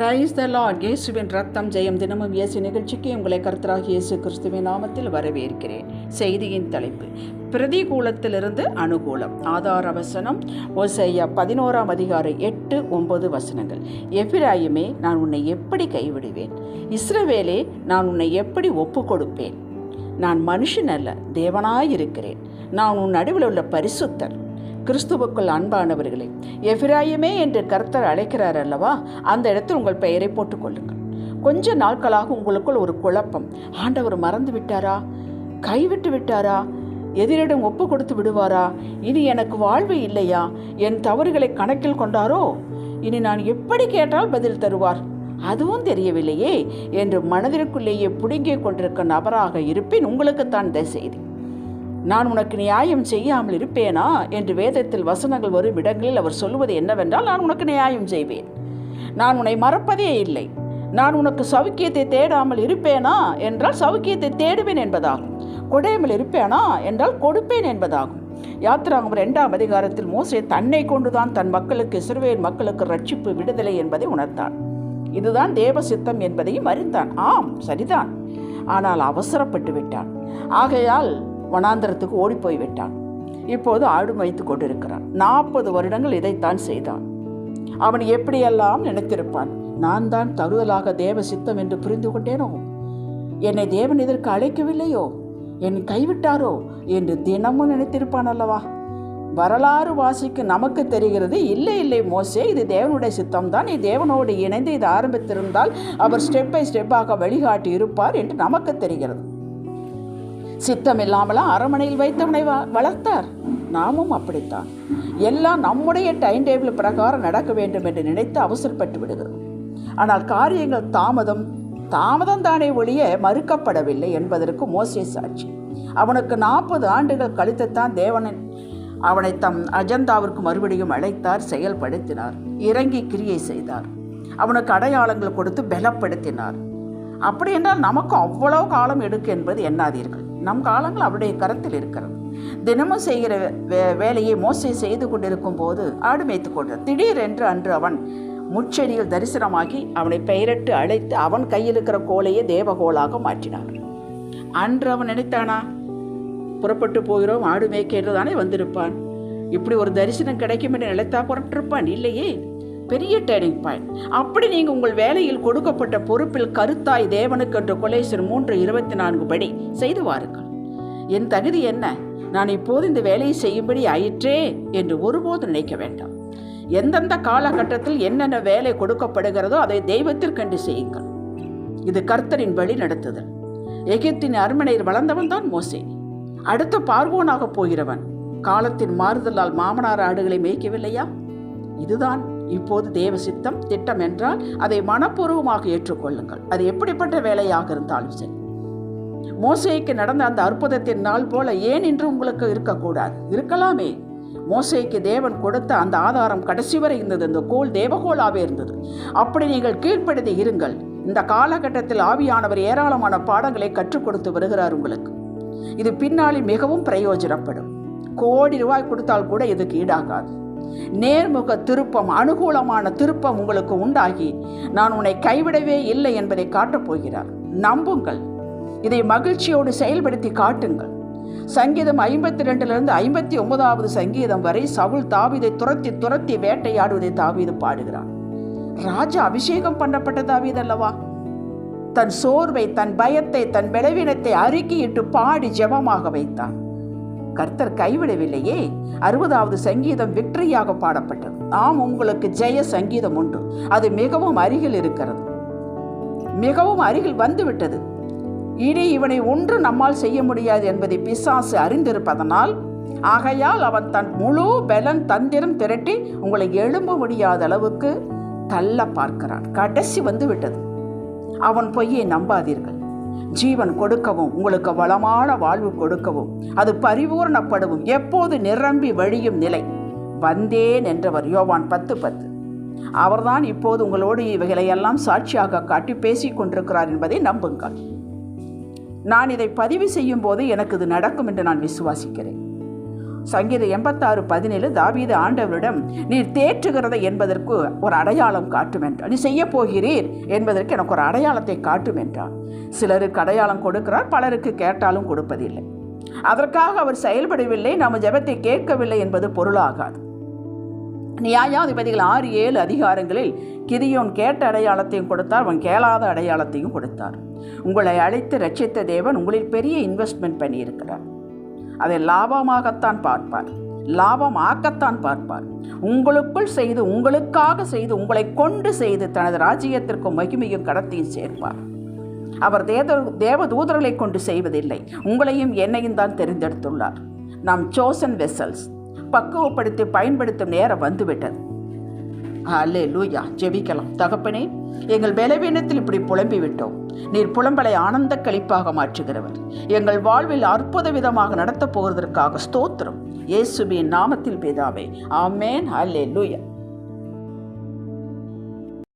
Raise the Lord இயேசுவின் ரத்தம் ஜெயம் தினமும் இயேசு நிகழ்ச்சிக்கு உங்களை கருத்தராக இயேசு கிறிஸ்துவின் நாமத்தில் வரவேற்கிறேன். செய்தியின் தலைப்பு பிரதிகூலத்திலிருந்து அனுகூலம். ஆதார வசனம் ஓசையா பதினோராம் அதிகாரம் எட்டு ஒன்பது வசனங்கள். எபிராயுமே நான் உன்னை எப்படி கைவிடுவேன்? இஸ்ரவேலே நான் உன்னை எப்படி ஒப்பு கொடுப்பேன் நான் மனுஷன் அல்ல தேவனாயிருக்கிறேன். நான் உன் நடுவில் உள்ள பரிசுத்தர். கிறிஸ்துவுக்குள் அன்பானவர்களே எஃபிராயுமே என்று கர்த்தர் அழைக்கிறார் அல்லவா? அந்த இடத்தில் உங்கள் பெயரை போட்டுக்கொள்ளுங்கள். கொஞ்ச நாட்களாக உங்களுக்குள் ஒரு குழப்பம். ஆண்டவர் மறந்து விட்டாரா? கைவிட்டு விட்டாரா? எதிரிடம் ஒப்பு கொடுத்து விடுவாரா? இனி எனக்கு வாழ்வு இல்லையா? என் தவறுகளை கணக்கில் கொண்டாரோ? இனி நான் எப்படி கேட்டால் பதில் தருவார்? அதுவும் தெரியவில்லையே என்று மனதிற்குள்ளேயே புடுங்கிக் கொண்டிருக்க நபராக இருப்பின் உங்களுக்குத்தான் இந்த செய்தி. நான் உனக்கு நியாயம் செய்யாமல் இருப்பேனா? என்று வேதத்தில் வசனங்கள் வரும் இடங்களில் அவர் சொல்லுவது என்னவென்றால் நான் உனக்கு நியாயம் செய்வேன். நான் உன்னை மறப்பதே இல்லை. நான் உனக்கு சவுக்கியத்தை தேடாமல் இருப்பேனா? என்றால் சவுக்கியத்தை தேடுவேன் என்பதாகும். கொடையாமல் இருப்பேனா? என்றால் கொடுப்பேன் என்பதாகும். யாத்திராங்கம் இரண்டாம் அதிகாரத்தில் மோசே தன்னை கொண்டுதான் தன் மக்களுக்கு இஸ்ரவேல் மக்களுக்கு ரட்சிப்பு விடுதலை என்பதை உணர்த்தான் இதுதான் தேவ சித்தம் என்பதையும் அறிந்தான். ஆம் சரிதான். ஆனால் அவசரப்பட்டு விட்டான். ஆகையால் வனாந்தரத்துக்கு ஓடிப்போய் விட்டான். இப்போது ஆடு வைத்து கொண்டிருக்கிறான். நாற்பது வருடங்கள் இதைத்தான் செய்தான். அவன் எப்படியெல்லாம் நினைத்திருப்பான்? நான் தான் தருதலாக தேவ சித்தம் என்று புரிந்து கொண்டேனோ? என்னை தேவன் இதற்கு அழைக்கவில்லையோ? என்னை கைவிட்டாரோ? என்று தினமும் நினைத்திருப்பான் அல்லவா? வரலாறு வாசிக்கு நமக்கு தெரிகிறது இல்லை இல்லை மோசே இது தேவனுடைய சித்தம் தான். நீ தேவனோடு இணைந்து இது ஆரம்பித்திருந்தால் அவர் ஸ்டெப் பை ஸ்டெப்பாக வழிகாட்டி இருப்பார் என்று நமக்கு தெரிகிறது. சித்தம் இல்லாமலாம் அரமனையில் வைத்தவனை வளர்த்தார். நாமும் அப்படித்தான். எல்லாம் நம்முடைய டைம் டேபிள் பிரகாரம் நடக்க வேண்டும் என்று நினைத்து அவசரப்பட்டு விடுகிறோம். ஆனால் காரியங்கள் தாமதம் தாமதம் தானே ஒழிய மறுக்கப்படவில்லை என்பதற்கு மோசே சாட்சி. அவனுக்கு நாற்பது ஆண்டுகள் கழித்துத்தான் தேவனன் அவனை தம் அஜந்தாவிற்கு மறுபடியும் அழைத்தார் செயல்படுத்தினார் இறங்கி கிரியை செய்தார். அவனுக்கு அடையாளங்கள் கொடுத்து பலப்படுத்தினார். அப்படி என்றால் நமக்கு அவ்வளவு காலம் எடுக்கு என்பது எண்ணாதீர்கள். நம் காலங்கள் அவருடைய கரத்தில் இருக்கிறது. தினமும் செய்கிற வே வேலையை மோசை செய்து கொண்டிருக்கும் போது ஆடு மேய்த்து கொண்டார். திடீரென்று அன்று அவன் முச்செடியில் தரிசனமாகி அவனை பெயரிட்டு அழைத்து அவன் கையில் இருக்கிற கோலையே தேவகோலாக மாற்றினார் அன்று அவன் நினைத்தானா புறப்பட்டு போகிறோம் ஆடு மேய்க்கிறது தானே வந்திருப்பான். இப்படி ஒரு தரிசனம் கிடைக்கும் என்று நினைத்தா புறப்பட்டிருப்பான் இல்லையே. பெரிய டேர்னிங் பாயிண்ட் அப்படி நீங்கள் உங்கள் வேலையில் கொடுக்கப்பட்ட பொறுப்பில் கருத்தாய் தேவனுக்கு என்று கொலேசர் மூன்று இருபத்தி நான்கு படி செய்து வாருங்கள். என் தகுதி என்ன? நான் இப்போது இந்த வேலையை செய்யும்படி ஆயிற்றே என்று ஒருபோது நினைக்க வேண்டாம். எந்தெந்த காலகட்டத்தில் என்னென்ன வேலை கொடுக்கப்படுகிறதோ அதை தெய்வத்திற்கண்டு செய்யுங்கள். இது கர்த்தரின் வழி நடத்துதல். எகிப்தின் அரண்மனையில் வளர்ந்தவன் தான் மோசே. அடுத்த பார்வோனாக போகிறவன். காலத்தின் மாறுதலால் மாமனார் ஆடுகளை மேய்க்கவில்லையா? இதுதான் இப்போது தேவ சித்தம் திட்டம் என்றால் அதை மனப்பூர்வமாக ஏற்றுக்கொள்ளுங்கள். அது எப்படிப்பட்ட வேலையாக இருந்தாலும் சரி. மோசைக்கு நடந்த அந்த அற்புதத்தின் நாள் போல ஏன் இன்று உங்களுக்கு இருக்கக்கூடாது? இருக்கலாமே. மோசைக்கு தேவன் கொடுத்த அந்த ஆதாரம் கடைசி வரை இருந்தது. இந்த கோல் தேவகோலாவே இருந்தது. அப்படி நீங்கள் கீழ்ப்படுத்தி இருங்கள். இந்த காலகட்டத்தில் ஆவியானவர் ஏராளமான பாடங்களை கற்றுக் கொடுத்து வருகிறார் உங்களுக்கு. இது பின்னாளில் மிகவும் பிரயோஜனப்படும். கோடி ரூபாய் கொடுத்தால் கூட இதுக்கு ஈடாகாது. நேர்முக திருப்பம் அனுகூலமான திருப்பம் உங்களுக்கு உண்டாகி நான் உன்னை கைவிடவே இல்லை என்பதை காட்டப் போகிறார் நம்புங்கள். இதை மகிழ்ச்சியோடு செயல்படுத்தி காட்டுங்கள். சங்கீதம் ஐம்பத்தி ரெண்டிலிருந்து ஐம்பத்தி ஒன்பதாவது சங்கீதம் வரை சவுல் தாவிதை துரத்தி துரத்தி வேட்டையாடுவதை தாவீது பாடுகிறான் ராஜா அபிஷேகம் பண்ணப்பட்ட தாவீது அல்லவா? தன் சோர்வை தன் பயத்தை தன் பலவீனத்தை அறிக்கையிட்டு பாடி ஜெபமாக வைத்தான். கர்த்தர் கைவிடவில்லையே. அறுபதாவது சங்கீதம் விக்டரியாக பாடப்பட்டது. ஆம் உங்களுக்கு ஜெய சங்கீதம் உண்டு. அது மிகவும் அருகில் இருக்கிறது. மிகவும் அருகில் வந்துவிட்டது. இனி இவனை ஒன்று நம்மால் செய்ய முடியாது என்பதை பிசாசு அறிந்திருப்பதனால் ஆகையால் அவன் தன் முழு பலன் தந்திரம் திரட்டி உங்களை எழும்ப முடியாத அளவுக்கு தள்ள பார்க்கிறான். கடைசி வந்து விட்டது அவன் பொய்யை நம்பாதீர்கள். ஜீவன் கொடுக்கவும் உங்களுக்கு வளமான வாழ்வு கொடுக்கவும் அது பரிபூர்ணப்படவும் எப்போது நிரம்பி வழியும் நிலை. வந்தேன் என்றவர் யோவான் பத்து பத்து. அவர்தான் இப்போது உங்களோடு இவைகளையெல்லாம் சாட்சியாக காட்டி பேசிக் கொண்டிருக்கிறார் என்பதை நம்புங்கள். நான் இதை பதிவு செய்யும் போது எனக்கு இது நடக்கும் என்று நான் விசுவாசிக்கிறேன். சங்கீதம் எண்பத்தாறு பதினேழு தாவீது ஆண்டவரிடம் நீர் தேற்றுகிறதை என்பதற்கு ஒரு அடையாளம் காட்டும் என்றார். நீ செய்ய போகிறீர் என்பதற்கு எனக்கு ஒரு அடையாளத்தை காட்டும் என்றார். சிலருக்கு அடையாளம் கொடுக்கிறார் பலருக்கு கேட்டாலும் கொடுப்பதில்லை. அதற்காக அவர் செயல்படவில்லை நம்ம ஜபத்தை கேட்கவில்லை என்பது பொருளாகாது. நியாயாதிபதிகள் ஆறு ஏழு அதிகாரங்களில் கிதியோன் கேட்ட அடையாளத்தையும் கொடுத்தார் அவன் கேளாத அடையாளத்தையும் கொடுத்தார். உங்களை அழைத்து ரட்சித்த தேவன் உங்களில் பெரிய இன்வெஸ்ட்மெண்ட் பண்ணியிருக்கிறார். அதை லாபமாகத்தான் பார்ப்பார். லாபமாக்கத்தான் பார்ப்பார். உங்களுக்குள் செய்து உங்களுக்காக செய்து உங்களை கொண்டு செய்து தனது ராஜ்யத்திற்கும் மகிமையும் கடத்தியும் சேர்ப்பார். அவர் தேத தேவ தூதர்களை கொண்டு செய்வதில்லை. உங்களையும் என்னையும் தான் தெரிந்தெடுத்துள்ளார். நாம் சோசன் வெசல்ஸ் பக்குவப்படுத்தி பயன்படுத்தும் நேரம் வந்துவிட்டது. அல்லே லூயா ஜெபிக்கலாம். தகப்பனே எங்கள் பலவீனத்தில் இப்படி புலம்பி விட்டோம் நீர் புலம்பலை ஆனந்த கழிப்பாக மாற்றுகிறவர். எங்கள் வாழ்வில் அற்புத விதமாக நடத்தப் போவதற்காக ஸ்தோத்திரம். இயேசுபின் நாமத்தில் பிதாவே ஆமேன் அல்லே லூயா